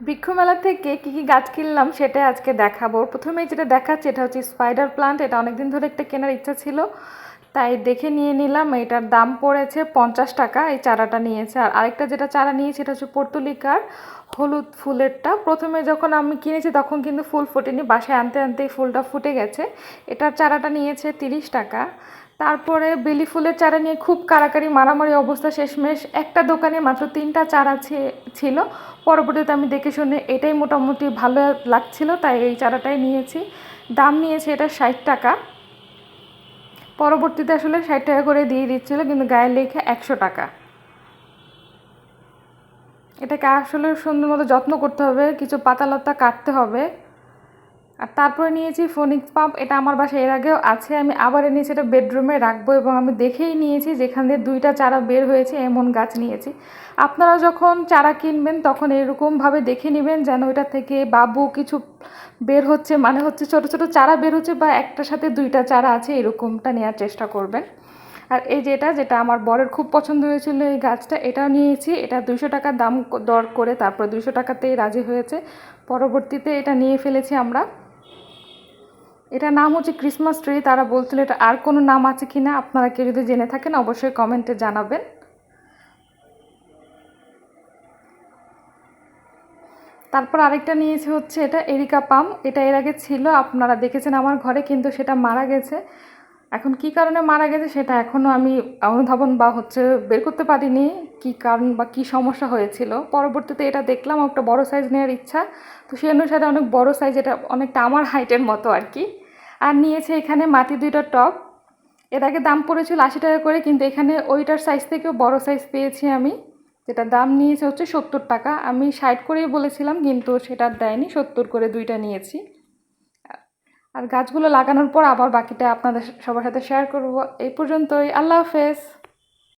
বৃক্ষমেলা থেকে কী কী গাছ কিনলাম সেটা আজকে দেখাবো। প্রথমে যেটা দেখাচ্ছি এটা হচ্ছে স্পাইডার প্লান্ট এটা অনেকদিন ধরে একটা কেনার ইচ্ছা ছিল। তাই দেখে নিয়ে নিলাম, এটার দাম পড়েছে পঞ্চাশ টাকা, এই চারাটা নিয়েছে। আর আরেকটা যেটা চারা নিয়েছে এটা হচ্ছে পর্তুলিকার হলুদ ফুলেরটা। প্রথমে যখন আমি কিনেছি তখন কিন্তু ফুল ফোটেনি, বাসায় আনতে আনতেই ফুলটা ফুটে গেছে। এটার চারাটা নিয়েছে তিরিশ টাকা। তারপরে বেলি ফুলের চারা নিয়ে খুব কারাকারি মারামারি অবস্থা শেষমেশ। একটা দোকানে মাত্র তিনটা চারা ছিল। পরবর্তীতে আমি দেখে শুনে এটাই মোটামুটি ভালো লাগছিল, তাই এই চারাটাই নিয়েছি। দাম নিয়েছে এটা ষাট টাকা। পরবর্তীতে আসলে ষাট টাকা করে দিয়ে দিচ্ছিল, কিন্তু গায়ে লেখে একশো টাকা। এটাকে আসলে সুন্দর মতো যত্ন করতে হবে, কিছু পাতালতা কাটতে হবে। আর তারপরে নিয়েছি ফোনিক্স পাম্প এটা আমার বাসায় এর আগেও আছে, আমি আবার এনেছি এটা বেডরুমে রাখব এবং আমি দেখেই নিয়েছি যেখান দিয়ে দুইটা চারা বের হয়েছে, এমন গাছ নিয়েছি। আপনারা যখন চারা কিনবেন তখন এরকমভাবে দেখে নেবেন যেন ওইটা থেকে বাবু কিছু বের হচ্ছে মানে হচ্ছে ছোট ছোট চারা বের হচ্ছে বা একটার সাথে দুইটা চারা আছে, এরকমটা নেওয়ার চেষ্টা করবেন। আর এই যেটা যেটা আমার বরের খুব পছন্দ হয়েছিল এই গাছটা, এটাও নিয়েছি, এটা দুশো টাকা দাম দর করে তারপর দুশো টাকাতেই রাজি হয়েছে। পরবর্তীতে এটা নিয়ে ফেলেছি আমরা। এটার নাম হচ্ছে ক্রিসমাস ট্রি তারা বলছিল, এটা আর কোনো নাম আছে কি না আপনারা কেউ যদি জেনে থাকেন, অবশ্যই কমেন্টে জানাবেন। তারপর আরেকটা নিয়েছি হচ্ছে এটা এরিকা পাম এটা এর আগে ছিল, আপনারা দেখেছেন আমার ঘরে, কিন্তু সেটা মারা গেছে। এখন কি কারণে মারা গেছে সেটা এখনও আমি অনুধাবন বা হচ্ছে বের করতে পারিনি, কি কারণ বা কি সমস্যা হয়েছিল। পরবর্তীতে এটা দেখলাম, একটা বড় সাইজ নেওয়ার ইচ্ছা। তো সেই অনুসারে অনেক বড় সাইজ এটা অনেকটা আমার হাইটের মতো আর কি। আর নিয়েছে এখানে মাটি দুইটা টপ এর আগে দাম পড়েছিল আশি টাকা করে, কিন্তু এখানে ওইটার সাইজ থেকেও বড় সাইজ পেয়েছি আমি। যেটা দাম নিয়েছে হচ্ছে সত্তর টাকা। আমি ষাট করেই বলেছিলাম, কিন্তু সেটা দেয়নি, সত্তর করে দুইটা নিয়েছি। আর গাছগুলো লাগানোর পর আবার বাকিটা আপনাদের সবার সাথে শেয়ার করব। এই পর্যন্তই, আল্লাহ হাফেজ।